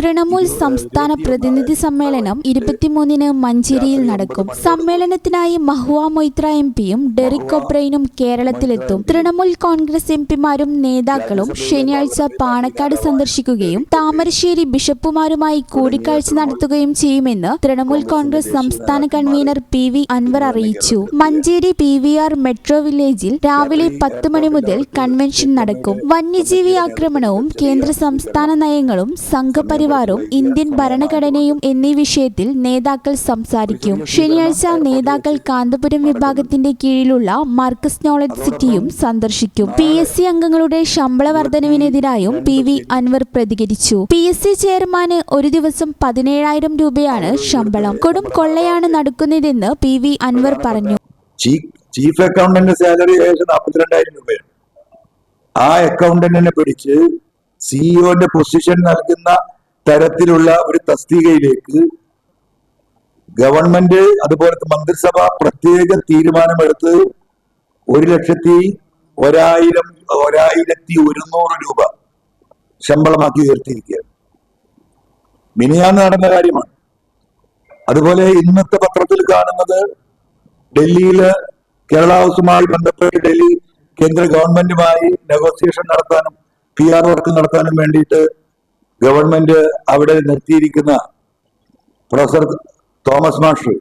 തൃണമൂൽ സംസ്ഥാന പ്രതിനിധി സമ്മേളനം ഇരുപത്തിമൂന്നിന് മഞ്ചേരിയിൽ നടക്കും. സമ്മേളനത്തിനായി മഹുവ മൊയ്ത്ര എം പിയും ഡെറിക് ഒബ്രൈനും കേരളത്തിലെത്തും. തൃണമൂൽ കോൺഗ്രസ് എം പിമാരും നേതാക്കളും ശനിയാഴ്ച പാണക്കാട് സന്ദർശിക്കുകയും താമരശ്ശേരി ബിഷപ്പുമാരുമായി കൂടിക്കാഴ്ച നടത്തുകയും ചെയ്യുമെന്ന് തൃണമൂൽ കോൺഗ്രസ് സംസ്ഥാന കൺവീനർ പി വി അൻവർ അറിയിച്ചു. Manjeri P V R metro വില്ലേജിൽ രാവിലെ പത്ത് മണി മുതൽ കൺവെൻഷൻ നടക്കും. വന്യജീവി ആക്രമണവും കേന്ദ്ര സംസ്ഥാന നയങ്ങളും സംഘപരിവാറും ഇന്ത്യൻ ഭരണഘടനയും എന്നീ വിഷയത്തിൽ നേതാക്കൾ സംസാരിക്കും. ശനിയാഴ്ച നേതാക്കൾ കാന്തപുരം വിഭാഗത്തിന്റെ കീഴിലുള്ള മാർക്കസ് നോളജ് സിറ്റിയും സന്ദർശിക്കും. പി എസ് സി അംഗങ്ങളുടെ ശമ്പള വർധനവിനെതിരായും പി വി അൻവർ പ്രതികരിച്ചു. പി എസ് സി ചെയർമാന് ഒരു ദിവസം പതിനേഴായിരം രൂപയാണ് ശമ്പളം. കൊടും കൊള്ളയാണ് നടക്കുന്നതെന്ന് പി വി അൻവർ പറഞ്ഞു. ചീഫ് അക്കൗണ്ടന്റ് സാലറി ഏകദേശം നാൽപ്പത്തിരണ്ടായിരം രൂപയാണ്. ആ അക്കൗണ്ടന്റിനെ പിടിച്ച് സിഇഒന്റെ പൊസിഷൻ നൽകുന്ന തരത്തിലുള്ള ഒരു തസ്തികയിലേക്ക് ഗവൺമെന്റ് അതുപോലെ മന്ത്രിസഭ പ്രത്യേക തീരുമാനമെടുത്ത് ഒരു ലക്ഷത്തി ഒരായിരം ഒരായിരത്തി ഒരുന്നൂറ് രൂപ ശമ്പളമാക്കി ഉയർത്തിയിരിക്കുകയാണ്. മിനിയാന്ന് നടന്ന കാര്യമാണ്. അതുപോലെ ഇന്നത്തെ പത്രത്തിൽ കാണുന്നത് ഡൽഹിയിൽ കേരള ഹൗസുമായി ബന്ധപ്പെട്ട് ഡൽഹി കേന്ദ്ര ഗവൺമെന്റുമായി നെഗോസിയേഷൻ നടത്താനും പി ആർ വർക്ക് നടത്താനും വേണ്ടിയിട്ട് ഗവൺമെന്റ് അവിടെ നിർത്തിയിരിക്കുന്ന പ്രൊഫസർ തോമസ് മാഷ്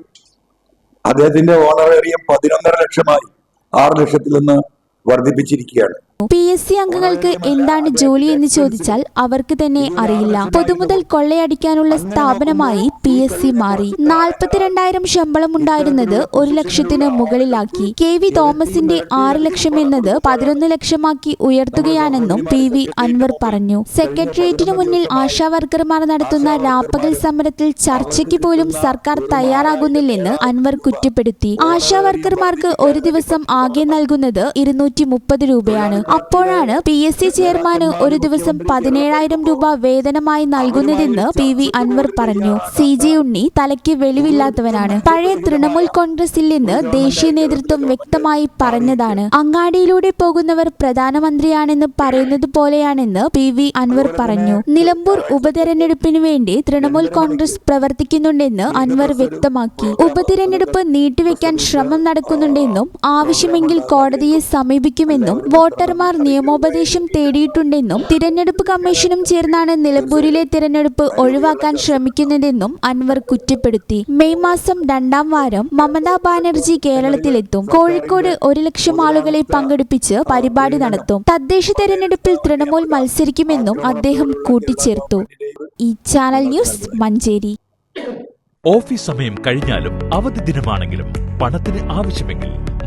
അദ്ദേഹത്തിന്റെ ഓണറേറിയം പതിനൊന്നര ലക്ഷമായി ആറ് ലക്ഷത്തിൽ നിന്ന് വർദ്ധിപ്പിച്ചിരിക്കുകയാണ്. പി എസ് സി അംഗങ്ങൾക്ക് എന്താണ് ജോലി എന്ന് ചോദിച്ചാൽ അവർക്ക് തന്നെ അറിയില്ല. പൊതുമുതൽ കൊള്ളയടിക്കാനുള്ള സ്ഥാപനമായി പി എസ് സി മാറി. നാൽപ്പത്തിരണ്ടായിരം ശമ്പളം ഉണ്ടായിരുന്നത് ഒരു ലക്ഷത്തിന് മുകളിലാക്കി. കെ വി തോമസിന്റെ ആറ് ലക്ഷം എന്നത് പതിനൊന്ന് ലക്ഷമാക്കി ഉയർത്തുകയാണെന്നും പി വി അൻവർ പറഞ്ഞു. സെക്രട്ടേറിയറ്റിനു മുന്നിൽ ആശാ വർക്കർമാർ നടത്തുന്ന രാപ്പകൽ സമരത്തിൽ ചർച്ചയ്ക്ക് പോലും സർക്കാർ തയ്യാറാകുന്നില്ലെന്ന് അൻവർ കുറ്റപ്പെടുത്തി. ആശാ വർക്കർമാർക്ക് ഒരു ദിവസം ആകെ നൽകുന്നത് ഇരുന്നൂറ്റി മുപ്പത് രൂപയാണ്. അപ്പോഴാണ് പി എസ് സി ചെയർമാന് ഒരു ദിവസം പതിനേഴായിരം രൂപ വേതനമായി നൽകുന്നതെന്ന് പി വി അൻവർ പറഞ്ഞു. സി ജെ ഉണ്ണി തലയ്ക്ക് വെളിവില്ലാത്തവനാണ്. പഴയ തൃണമൂൽ കോൺഗ്രസിൽ നിന്ന് ദേശീയ നേതൃത്വം വ്യക്തമായി പറഞ്ഞതാണ്. അങ്ങാടിയിലൂടെ പോകുന്നവർ പ്രധാനമന്ത്രിയാണെന്ന് പറയുന്നത് പോലെയാണെന്ന് പി വി അൻവർ പറഞ്ഞു. നിലമ്പൂർ ഉപതെരഞ്ഞെടുപ്പിന് വേണ്ടി തൃണമൂൽ കോൺഗ്രസ് പ്രവർത്തിക്കുന്നുണ്ടെന്ന് അൻവർ വ്യക്തമാക്കി. ഉപതിരഞ്ഞെടുപ്പ് നീട്ടിവെക്കാൻ ശ്രമം നടക്കുന്നുണ്ടെന്നും ആവശ്യമെങ്കിൽ കോടതിയെ സമീപിക്കുമെന്നും വോട്ടർമാർ നിയമോപദേശം തേടിയിട്ടുണ്ടെന്നും തിരഞ്ഞെടുപ്പ് കമ്മീഷനും ചേർന്നാണ് നിലമ്പൂരിലെ തിരഞ്ഞെടുപ്പ് ഒഴിവാക്കാൻ ശ്രമിക്കുന്നതെന്നും അൻവർ കുറ്റപ്പെടുത്തി. മെയ് മാസം രണ്ടാം വാരം മമതാ ബാനർജി കേരളത്തിലെത്തും. കോഴിക്കോട് ഒരു ലക്ഷം ആളുകളെ പങ്കെടുപ്പിച്ച് പരിപാടി നടത്തും. തദ്ദേശ തെരഞ്ഞെടുപ്പിൽ തൃണമൂൽ മത്സരിക്കുമെന്നും അദ്ദേഹം കൂട്ടിച്ചേർത്തു. ഈ ചാനൽ ന്യൂസ് മഞ്ചേരി. ഓഫീസ് സമയം കഴിഞ്ഞാലും അവധി ദിനമാണെങ്കിലും പണത്തിന് ആവശ്യമെങ്കിൽ